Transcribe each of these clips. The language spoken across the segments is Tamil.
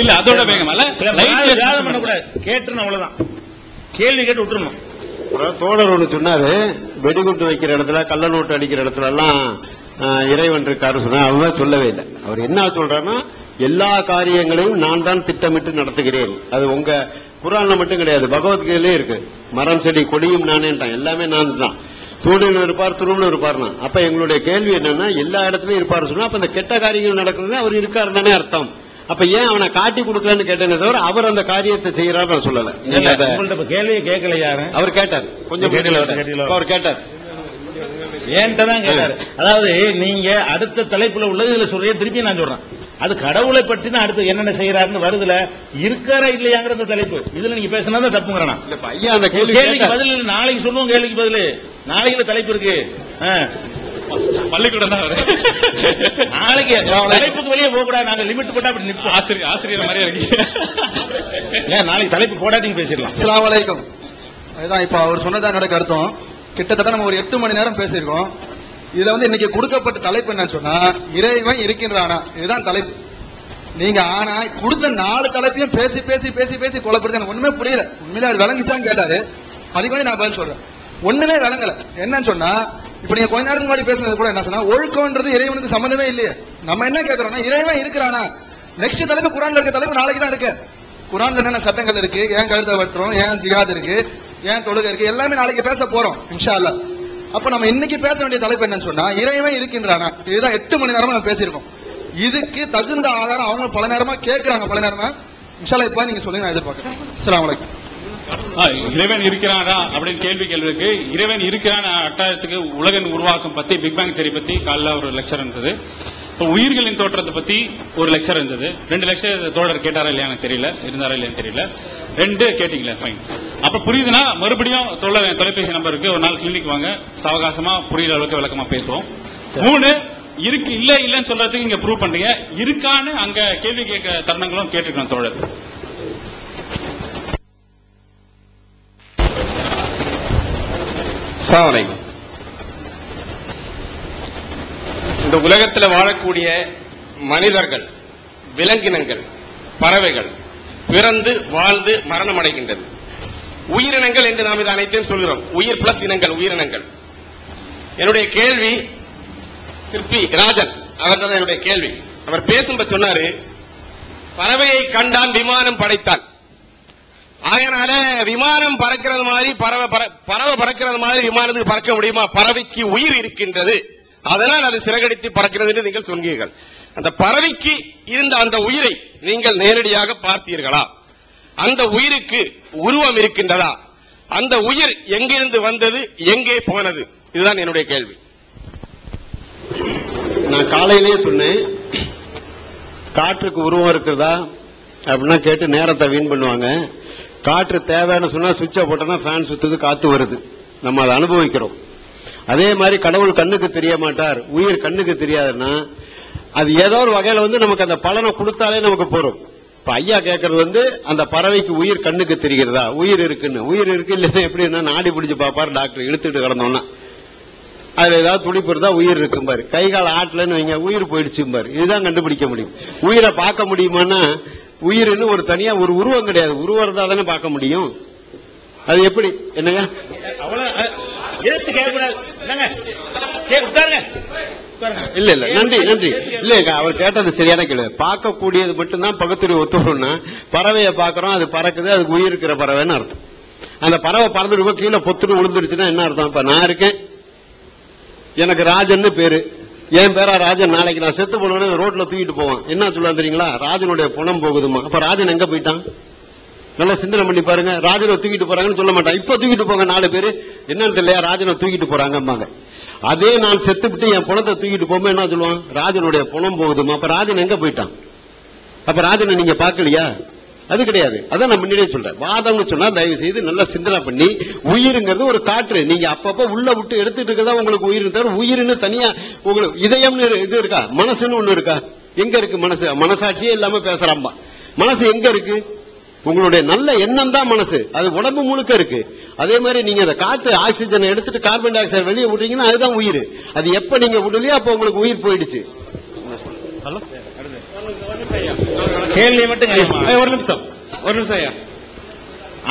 இல்ல அதோட வேகம் அல்ல இல்ல, light வாதம் years வாதம் பண்ணக்கூடாது. கேட்டுறணும் அவ்வளவுதான். கேள்வி கேட்டு விட்டுறணும். அதாவது தோழர் ஒன்று சொன்னாரு வெடிகுண்டு வைக்கிற இடத்துல கள்ள நோட்டு அடிக்கிற இடத்துல எல்லாம் இறைவன் இருக்காரு சொன்னா அவர் சொல்லவே இல்லை. அவர் என்ன சொல்றாருன்னா எல்லா காரியங்களையும் நான் தான் திட்டமிட்டு நடத்துகிறேன். அது உங்க குரான்ல மட்டும் கிடையாது பகவத்கீதையிலே இருக்கு. மரம் செடி கொடியும் நானேன்ட்டான். எல்லாமே நான் தான் தூணில் இருப்பார் துருவில் இருப்பார்னா. அப்ப எங்களுடைய கேள்வி என்னன்னா எல்லா இடத்துலயும் இருப்பார் சொன்னா அப்ப இந்த கெட்ட காரியங்கள் நடக்குதுன்னா அவர் இருக்காரு தானே அர்த்தம். அப்ப ஏன் அவனை காட்டி கொடுக்கலன்னு கேட்டேனே தவிர அவர் அந்த காரியத்தை செய்யறாரு நான் சொல்லல. கேள்வியை கேட்கல யாரு? அவர் கேட்டார். கொஞ்சம்? அவர் கேட்டார். ஏன்ட்ட கேட்டாரு. அதாவது நீங்க அடுத்த தலைப்புல உள்ளது இதுல சொல்றீங்க திருப்பி நான் சொல்றேன். அது கடவுளை பற்றி தான் அடுத்து என்னென்ன செய்யறாருன்னு வருதுல இருக்காரா இல்லையாங்கிற அந்த தலைப்பு. இதுல நீங்க பேசினா தான் தப்புங்கிறேன் ஐயா அந்த கேள்வி. பதில் நாளைக்கு சொல்லுவோம் கேள்விக்கு பதில். நாளைக்கு தலைப்பு இருக்கு? ஆ. பள்ளிக்கூடம் தான் அவரு. நாளைக்கு தலைப்புக்கு வெளியே போக கூடாது. நாங்க லிமிட் போட்டா அப்படி நிப்போம் ஆசிரியர் ஆசிரியர் மாதிரியே இருக்கீங்க. ஏன் நாளைக்கு தலைப்பு போடாட்டிங்க பேசிடலாம். அஸ்ஸலாமு அலைக்கும். அதுதான் இப்ப அவர் சொன்னதான் என்னோட கருத்தம். கிட்டத்தட்ட நம்ம ஒரு எட்டு மணி நேரம் பேசியிருக்கோம். இதுல வந்து இன்னைக்கு கொடுக்கப்பட்ட தலைப்பு என்னன்னு சொன்னா இறைவன் இருக்கின்றானா? இதுதான் தலைப்பு. நீங்க ஆனா கொடுத்த நாலு தலைப்பையும் பேசி பேசி பேசி பேசி குழப்பறது எனக்கு ஒண்ணுமே புரியல. உண்மையிலே அது விளங்கிச்சான்னு கேட்டாரு. அதுக்கு வேண்டி நான் பதில் சொல்றேன். ஒண்ணுமே விளங்கல. என்னன்னு சொன்னா இப்ப நீங்க கொஞ்ச நேரத்துக்கு முன்னாடி பேசுனது கூட என்ன சொன்னா ஒழுக்கம்ன்றது இறைவனுக்கு சம்மந்தமே இல்லையே. நம்ம என்ன கேட்கறோம்னா இறைவன் இருக்கிறானா? நெக்ஸ்ட் தலைப்பு குரான்ல இருக்க தலைப்பு நாளைக்கு தான் இருக்கு. குரான்ல என்னென்ன சட்டங்கள் இருக்கு ஏன் கழுத வெட்டுறோம் ஏன் ஜிகாத் இருக்கு ஏன் தொழுகை இருக்கு எல்லாமே நாளைக்கு பேச போறோம் இன்ஷா அல்லாஹ் அப்ப நம்ம இன்னைக்கு பேச வேண்டிய தலைப்பு என்னன்னு சொன்னா இறைவன் இருக்கின்றானா? இதுதான் எட்டு மணி நேரமா நம்ம பேசியிருக்கோம். இதுக்கு தகுந்த ஆதாரம் அவங்க பல நேரமா கேட்கிறாங்க பல நேரமா. இன்ஷால்லா இப்ப நீங்க சொல்லுங்க நான் எதிர்பார்க்கிறேன். அஸ்லாம் வலைக்கம் இறைவன் இருக்கிறானா அப்படின்னு கேள்வி கேள்விக்கு இறைவன் இருக்கிறான் அட்டாயத்துக்கு உலகின் உருவாக்கம் பத்தி பிக் பேங் தியரி பத்தி காலைல ஒரு லெக்சர் இருந்தது. இப்போ உயிர்களின் தோற்றத்தை பத்தி ஒரு லெக்சர் இருந்தது. ரெண்டு லெக்சர் தோழர் கேட்டாரா இல்லையா எனக்கு தெரியல இருந்தாரா இல்லையான்னு தெரியல. ரெண்டு கேட்டீங்களே? ஃபைன் அப்ப புரியுதுன்னா மறுபடியும் தோழர் தொலைபேசி நம்பர் இருக்கு. ஒரு நாள் கிளினிக் வாங்க சாவகாசமா புரியுற அளவுக்கு விளக்கமா பேசுவோம். மூணு இருக்கு இல்ல இல்லன்னு சொல்றதுக்கு இங்க ப்ரூவ் பண்றீங்க. இருக்கான்னு அங்க கேள்வி கேட்க தருணங்களும் கேட்டிருக்கோம் தோழர். அஸ்ஸலாமு இந்த உலகத்தில் வாழக்கூடிய மனிதர்கள் விலங்கினங்கள் பறவைகள் பிறந்து வாழ்ந்து மரணம் அடைகின்றது உயிரினங்கள் என்று நாம் இது அனைத்தையும் சொல்கிறோம். உயிர் பிளஸ் இனங்கள் உயிரினங்கள். என்னுடைய கேள்வி திருப்பி ராஜன் அவர்தான் என்னுடைய கேள்வி. அவர் பேசும்போது சொன்னாரு பறவையை கண்டான் விமானம் படைத்தான். அதனால விமானம் பறக்கிறது மாதிரி பறவை பற- பறவை பறக்கிறது மாதிரி விமானத்துக்கு பறக்க முடியுமா? பறவைக்கு உயிர் இருக்கின்றது. அதனால் அது சிறகடித்து பறக்கிறது என்று நீங்கள் சொன்னீர்கள். அந்த பறவைக்கு இருந்த அந்த உயிரை நீங்கள் நேரடியாக பார்த்தீர்களா? அந்த உயிருக்கு உருவம் இருக்கின்றதா? அந்த உயிர் எங்கிருந்து வந்தது? எங்கே போனது? இதுதான் என்னுடைய கேள்வி. நான் காலையிலேயே சொன்னேன். காற்றுக்கு உருவம் இருக்குதா? அப்படின்னா கேட்டு நேரத்தை வீண் பண்ணுவாங்க. காற்று தேவைன்னு சொன்னா சுவிட்சை போட்டோன்னா ஃபேன் சுத்துது காத்து வருது. நம்ம அதை அனுபவிக்கிறோம். அதே மாதிரி கடவுள் கண்ணுக்கு தெரிய மாட்டார். உயிர் கண்ணுக்கு தெரியாதுன்னா அது ஏதோ ஒரு வகையில வந்து நமக்கு அந்த பலனை கொடுத்தாலே நமக்கு போறோம். இப்ப ஐயா கேட்கறது வந்து அந்த பறவைக்கு உயிர் கண்ணுக்கு தெரிகிறதா? உயிர் இருக்குன்னு. உயிர் இருக்கு இல்லைன்னா எப்படின்னா நாடி பிடிச்சு பாப்பாரு டாக்டர் இழுத்துட்டு கிடந்தோம்னா. அதுல ஏதாவது துடிப்பு இருந்தா உயிர் இருக்கும் பாரு. கை கால் ஆட்டலன்னு வைங்க உயிர் போயிடுச்சும்பாரு. இதுதான் கண்டுபிடிக்க முடியும். உயிரை பார்க்க முடியுமான்னா உயிர்னு ஒரு தனியா ஒரு உருவம் கிடையாது. உருவம் இருந்தா தானே பார்க்க முடியும். அது எப்படி? என்னங்க? இல்ல இல்ல. நன்றி நன்றி. இல்ல அவர் கேட்டது சரியான கேள்வி. பார்க்கக்கூடியது மட்டும்தான் பகுத்தறிவு ஒத்துக்கணும்னா பறவையை பார்க்கறோம் அது பறக்குது அதுக்கு உயிர் இருக்கிற பறவைன்னு அர்த்தம். அந்த பறவை பறந்துட்டு கீழே பொத்துட்டு விழுந்துருச்சுன்னா என்ன அர்த்தம்? இப்ப நான் இருக்கேன். எனக்கு ராஜன்னு பேரு. என் பேரா ராஜன் நாளைக்கு நான் செத்து போனவனே ரோட்ல தூக்கிட்டு போவான். என்ன சொல்லுவான் தெரியுங்களா? ராஜனுடைய பணம் போகுதுமா அப்ப ராஜன் எங்க போயிட்டான்? நல்லா சிந்தனை பண்ணி பாருங்க. ராஜனை தூக்கிட்டு போறாங்கன்னு சொல்ல மாட்டான். இப்ப தூக்கிட்டு போங்க நாலு பேரு. என்னன்னு தெரியல ராஜனை தூக்கிட்டு போறாங்கம்பாங்க. அதே நான் செத்துவிட்டு என் பணத்தை தூக்கிட்டு போகும்போது என்ன சொல்லுவான்? ராஜனுடைய பணம் போகுதுமா அப்ப ராஜன் எங்க போயிட்டான்? அப்ப ராஜனை நீங்க பார்க்கலையா? அது கிடையாது. அதான் நான் முன்னாடியே சொல்றேன். வாதம்னு சொன்னா தயவு செய்து நல்லா சிந்தனை பண்ணி உயிருங்கிறது ஒரு காற்று. நீங்க அப்பப்ப உள்ள விட்டு எடுத்துட்டு இருக்கதா உங்களுக்கு உயிர் தவிர உயிர்னு தனியா உங்களுக்கு இதயம்னு இது இருக்கா? மனசுன்னு ஒண்ணு இருக்கா? எங்க இருக்கு மனசு? மனசாட்சியே இல்லாம பேசுறாம்பா. மனசு எங்க இருக்கு? உங்களுடைய நல்ல எண்ணம் தான் மனசு. அது உடம்பு முழுக்க இருக்கு. அதே மாதிரி நீங்க அந்த காத்து ஆக்சிஜனை எடுத்துட்டு கார்பன் டை ஆக்சைடு வெளியே விடுறீங்கன்னா அதுதான் உயிர். அது எப்ப நீங்க விடலையோ அப்ப உங்களுக்கு உயிர் போயிடுச்சு. கேள்வியை மட்டும் ஒரு நிமிஷம். ஒரு நிமிஷம் ஐயா.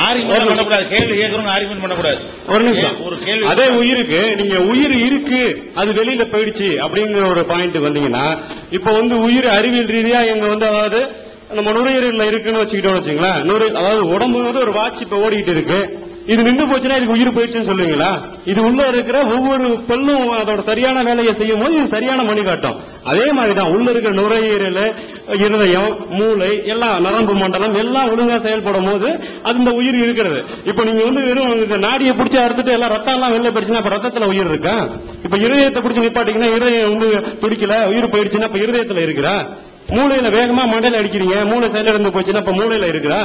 ஆர்குமெண்ட் பண்ணக்கூடாது. கேள்வி கேட்கறவங்க ஆர்குமெண்ட் பண்ணக்கூடாது. ஒரு நிமிஷம். ஒரு கேள்வி அதே உயிருக்கு நீங்க உயிர் இருக்கு அது வெளியில போயிடுச்சு அப்படிங்கிற ஒரு பாயிண்ட் வந்தீங்கன்னா இப்ப வந்து உயிர் அறிவியல் ரீதியா எங்க வந்து அதாவது நம்ம நுரையீரல்ல இருக்குன்னு வச்சுக்கிட்டோம் வச்சுங்களேன் நுரை அதாவது உடம்பு வந்து ஒரு வாட்ச் இப்ப ஓடிட்டு இருக்கு. இது நின்று போச்சுன்னா இதுக்கு உயிர் போயிடுச்சுன்னு சொல்லுவீங்களா? இது உள்ள இருக்கிற ஒவ்வொரு பல்லும் அதோட சரியான வேலையை செய்யும் போது இது சரியான மணி காட்டும். அதே மாதிரிதான் உள்ள இருக்கிற நுரையீரல் இருதயம் மூளை எல்லாம் நரம்பு மண்டலம் எல்லாம் ஒழுங்கா செயல்படும் போது அது இந்த உயிர் இருக்கிறது. இப்ப நீங்க வந்து வெறும் இந்த நாடியை பிடிச்சி அறுத்துட்டு எல்லாம் ரத்தம் எல்லாம் வெளில போயிடுச்சுன்னா இப்ப ரத்தத்துல உயிர் இருக்கா? இப்ப இருதயத்தை பிடிச்சி நிப்பாட்டிங்கன்னா இருதயம் வந்து துடிக்கல உயிர் போயிடுச்சுன்னா இப்ப இருதயத்துல இருக்கிறா மூளையில வேகமா மண்டையில அடிக்கிறீங்க மூளை செயலிழந்து போச்சுன்னா இப்ப மூளையில இருக்கிறா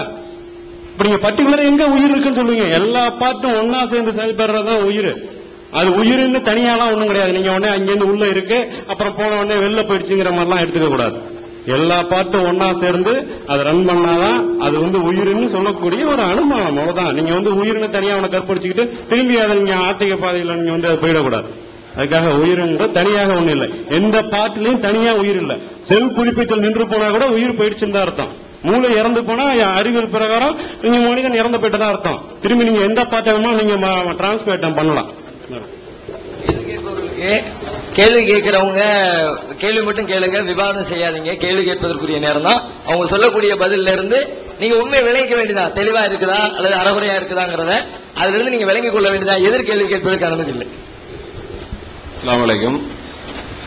இப்ப நீங்க பர்டிகுலர் எங்க உயிர் இருக்குன்னு சொல்லுவீங்க? எல்லா பாட்டும் ஒன்னா சேர்ந்து செயல்படுறதுதான் உயிர். அது உயிர்னு தனியாலாம் ஒண்ணும் கிடையாது. நீங்க உடனே அங்கிருந்து உள்ள இருக்கு அப்புறம் போன உடனே வெளில போயிடுச்சுங்கிற மாதிரிலாம் எடுத்துக்க கூடாது. எல்லா பாட்டும் ஒன்னா சேர்ந்து அதை ரன் பண்ணாதான் அது வந்து உயிர்னு சொல்லக்கூடிய ஒரு அனுமானம். அவ்வளவுதான். நீங்க வந்து உயிர்னு தனியா அவனை கற்பழிச்சுக்கிட்டு திரும்பி அதை நீங்க ஆத்திக பாதையில நீங்க வந்து அது போயிடக்கூடாது. அதுக்காக உயிருங்கிற தனியாக ஒண்ணு இல்லை. எந்த பாட்டிலையும் தனியா உயிர் இல்லை. செல் புதுப்பித்தல் நின்று போனா கூட உயிர் போயிடுச்சுன்னு தான் அர்த்தம். மூளை இறந்து போனா என் அறிவியல் பிரகாரம் நீங்க மனிதன் இறந்து போயிட்டு தான் அர்த்தம். திரும்பி நீங்க எந்த வேணுமோ நீங்க டிரான்ஸ்பேட்டம் பண்ணலாம். கேள்வி கேட்கிறவங்க கேள்வி மட்டும் கேளுங்க விவாதம் செய்யாதீங்க. கேள்வி கேட்பதற்குரிய நேரம் தான் அவங்க சொல்லக்கூடிய பதில்ல இருந்து நீங்க உண்மை விளங்கிக்க வேண்டியதா? தெளிவா இருக்குதா? அல்லது அறகுறையா இருக்குதாங்கிறத அதுல இருந்து நீங்க விளங்கிக் கொள்ள வேண்டியதா? எதிர் கேள்வி கேட்பதற்கு அனுமதி இல்லை. அஸ்ஸலாமு அலைக்கும்.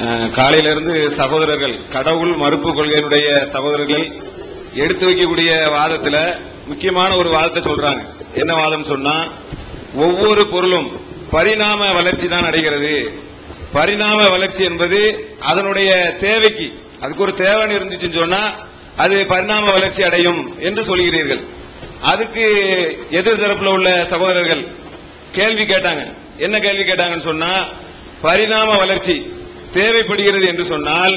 அஹ், காலையிலிருந்து சகோதரர்கள் கடவுள் மறுப்பு கொள்கையினுடைய சகோதரர்கள் எடுத்து வைக்கக்கூடிய வாதத்துல முக்கியமான ஒரு வாதத்தை சொல்றாங்க. என்ன வாதம் சொன்னா ஒவ்வொரு பொருளும் பரிணாம வளர்ச்சி தான் அடைகிறது. பரிணாம வளர்ச்சி என்பது அதனுடைய தேவைக்கு அதுக்கு ஒரு தேவைன்னு இருந்துச்சுன்னு சொன்னா அது பரிணாம வளர்ச்சி அடையும் என்று சொல்கிறீர்கள். அதுக்கு எதிர் தரப்புல உள்ள சகோதரர்கள் கேள்வி கேட்டாங்க. என்ன கேள்வி கேட்டாங்கன்னு சொன்னா பரிணாம வளர்ச்சி தேவைப்படுகிறது என்று சொன்னால்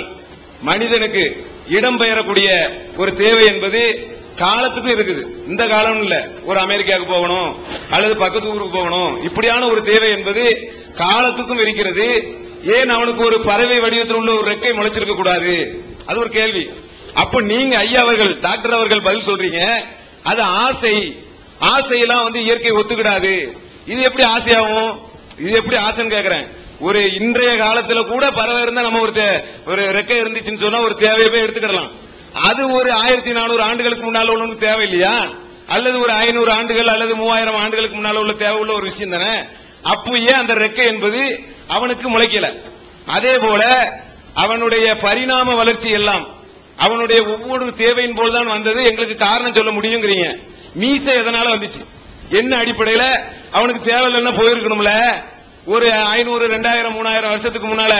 மனிதனுக்கு இடம்பெயரக்கூடிய ஒரு தேவை என்பது காலத்துக்கும் இருக்குது. இந்த காலம் இல்ல. ஒரு அமெரிக்காவுக்கு போகணும் அல்லது பக்கத்து ஊருக்கு போகணும். இப்படியான ஒரு தேவை என்பது காலத்துக்கும் இருக்கிறது. ஏன் அவனுக்கு ஒரு பறவை வடிவத்தில் உள்ள ஒரு ரெக்கை முளைச்சிருக்க கூடாது? அது ஒரு கேள்வி. அப்ப நீங்க ஐயா அவர்கள் டாக்டர் அவர்கள் பதில் சொல்றீங்க. அது ஆசை. ஆசையெல்லாம் வந்து இயற்கை ஒத்துக்கிடாது. இது எப்படி ஆசையாகும்? இது எப்படி ஆசைன்னு கேக்குறேன். ஒரு இன்றைய காலத்துல கூட பறவை இருந்தா நம்ம ஒரு தே- ஒரு ரெக்கை இருந்துச்சுன்னு சொன்னா ஒரு தேவையை போய் எடுத்துக்கிடலாம். அது ஒரு ஆயிரத்தி நானூறு ஆண்டுகளுக்கு முன்னால உள்ள தேவை இல்லையா அல்லது ஒரு ஐநூறு ஆண்டுகள் அல்லது மூவாயிரம் ஆண்டுகளுக்கு முன்னால உள்ள தேவை உள்ள ஒரு விஷயம் தானே? அப்பயே அந்த ரெக்கை என்பது அவனுக்கு முளைக்கல. அதே போல அவனுடைய பரிணாம வளர்ச்சி எல்லாம் அவனுடைய ஒவ்வொரு தேவையின் போல்தான் வந்தது. எங்களுக்கு காரணம் சொல்ல முடியுங்கிறீங்க. மீசை எதனால வந்துச்சு? என்ன அடிப்படையில? அவனுக்கு தேவையில்லைன்னா போயிருக்கணும்ல. ஒரு ஐநூறு ரெண்டாயிரம் மூணாயிரம் வருஷத்துக்கு முன்னால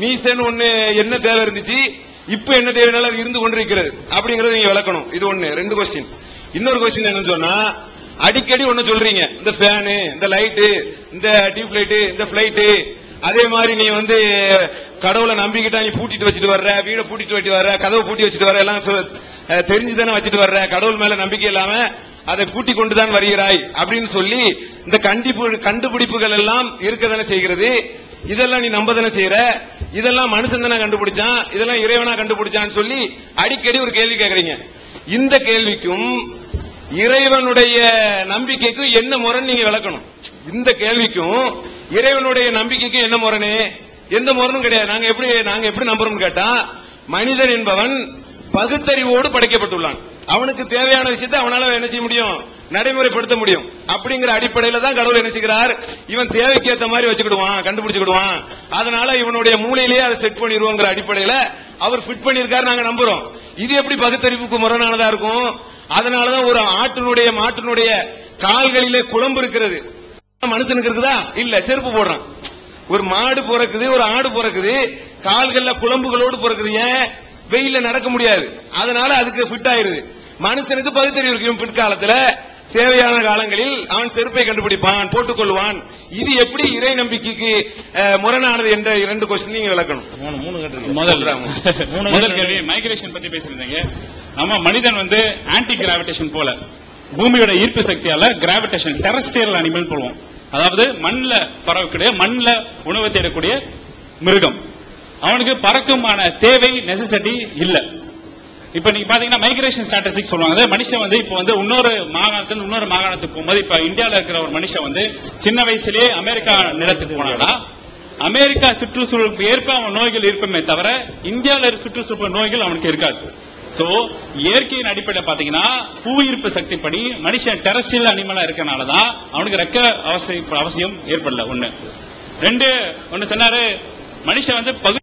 மீசன்னு ஒண்ணு என்ன தேவை இருந்துச்சு? இப்ப என்ன தேவைனால அது இருந்து கொண்டிருக்கிறது அப்படிங்கறத நீங்க விளக்கணும். இது ஒண்ணு. ரெண்டு கொஸ்டின் இன்னொரு கொஸ்டின் என்னன்னு சொன்னா அடிக்கடி ஒண்ணு சொல்றீங்க. இந்த ஃபேனு இந்த லைட்டு இந்த டியூப் லைட்டு இந்த பிளைட்டு அதே மாதிரி நீ வந்து கடவுளை நம்பிக்கிட்டா நீ பூட்டிட்டு வச்சுட்டு வர்ற வீடை பூட்டிட்டு வச்சுட்டு வர்ற கதவை பூட்டி வச்சுட்டு வர்ற எல்லாம் சொ- தெரிஞ்சு தானே வச்சுட்டு வர்ற. கடவுள் மேல நம்பிக்கை இல்லாம அதை பூட்டி கொண்டு தான் வருகிறாய் அப்படின்னு சொல்லி இந்த கண்டிப்பு கண்டுபிடிப்புகள் எல்லாம் இருக்க தானே செய்கிறது. இதெல்லாம் நீ நம்ப தானே செய்யற இதெல்லாம் மனுஷன் தானே கண்டுபிடிச்சான்? இதெல்லாம் இறைவனா கண்டுபிடிச்சான்னு சொல்லி அடிக்கடி ஒரு கேள்வி கேக்குறீங்க. இந்த கேள்விக்கும் இறைவனுடைய நம்பிக்கைக்கும் என்ன முரண் நீங்க விளக்கணும்? இந்த கேள்விக்கும் இறைவனுடைய நம்பிக்கைக்கும் என்ன முரணு? எந்த முரணும் கிடையாது. நாங்க எப்படி நாங்க எப்படி நம்புறோம்னு கேட்டா மனிதன் என்பவன் பகுத்தறிவோடு படைக்கப்பட்டுள்ளான். அவனுக்கு தேவையான விஷயத்தை அவனால என்ன செய்ய முடியும்? நடைமுறைப்படுத்த முடியும். அப்படிங்கிற அடிப்படையில தான் கடவுள் என்ன செய்கிறார்? இவன் தேவைக்கு ஏத்த மாதிரி வச்சுக்கிடுவான் கண்டுபிடிச்சுக்கிடுவான். அதனால இவனுடைய மூளையிலேயே அதை செட் பண்ணிடுவோங்கிற அடிப்படையில அவர் ஃபிட் பண்ணியிருக்காரு நாங்க நம்புறோம். இது எப்படி பகுத்தறிவுக்கு முரணானதா இருக்கும்? அதனாலதான் ஒரு ஆட்டினுடைய மாட்டினுடைய கால்களிலே குழம்பு இருக்கிறது. மனுஷனுக்கு இருக்குதா? இல்ல செருப்பு போடுறான். ஒரு மாடு பிறக்குது ஒரு ஆடு பிறக்குது கால்கள்ல குழம்புகளோடு பிறக்குது. ஏன்? வெயில நடக்க முடியாது. அதனால அதுக்கு ஃபிட் ஆயிருது. மனுஷனுக்கு பகுத்தறிவு இருக்கும் பிற்காலத்துல தேவையான காலங்களில் அவன் செருப்பை கண்டுபிடிப்பான் போட்டுக்கொள்வான். இது எப்படி இறை நம்பிக்கைக்கு முரணானது என்ற இரண்டு கொஸ்டின் நீங்க விளக்கணும். மூணு மூணு கேட்டிருக்கீங்க. முதல் மூணு முதல் கேள்வி. கேள்வி மைக்ரேஷன் பத்தி பேசியிருந்தீங்க. நம்ம மனிதன் வந்து ஆன்டி கிராவிடேஷன் போல பூமியோட ஈர்ப்பு சக்தியால கிராவிடேஷன் டெரஸ்டியல் அனிமல் போடுவோம். அதாவது மண்ணில் பறக்கக்கூடிய மண்ணில் உணவு தேடக்கூடிய மிருகம். அவனுக்கு பறக்குமான தேவை நெசசிட்டி இல்ல. இப்ப நீங்க பாத்தீங்கன்னா மைக்ரேஷன் ஸ்டாட்டிஸ்டிக்ஸ் சொல்லுவாங்க. அதாவது மனுஷன் வந்து இப்ப வந்து இன்னொரு மாகாணத்துல இன்னொரு மாகாணத்துக்கு போகும்போது இப்ப இந்தியால இருக்கிற ஒரு மனுஷன் வந்து சின்ன வயசுலயே அமெரிக்கா நிலத்துக்கு போனாடா அமெரிக்கா சுற்றுச்சூழலுக்கு ஏற்ப அவன் நோய்கள் இருப்பமே தவிர இந்தியால சுற்றுச்சூழல் நோய்கள் அவனுக்கு இருக்காது. சோ இயற்கையின் அடிப்படையில் பாத்தீங்கன்னா புவியீர்ப்பு சக்தி படி மனுஷன் டெரஸ்டியல் அனிமலா இருக்கனாலதான் அவனுக்கு ரெக்க அவசியம் அவசியம் ஏற்படல. ஒண்ணு. ரெண்டு ஒண்ணு சொன்னாரு மனுஷன் வந்து பகு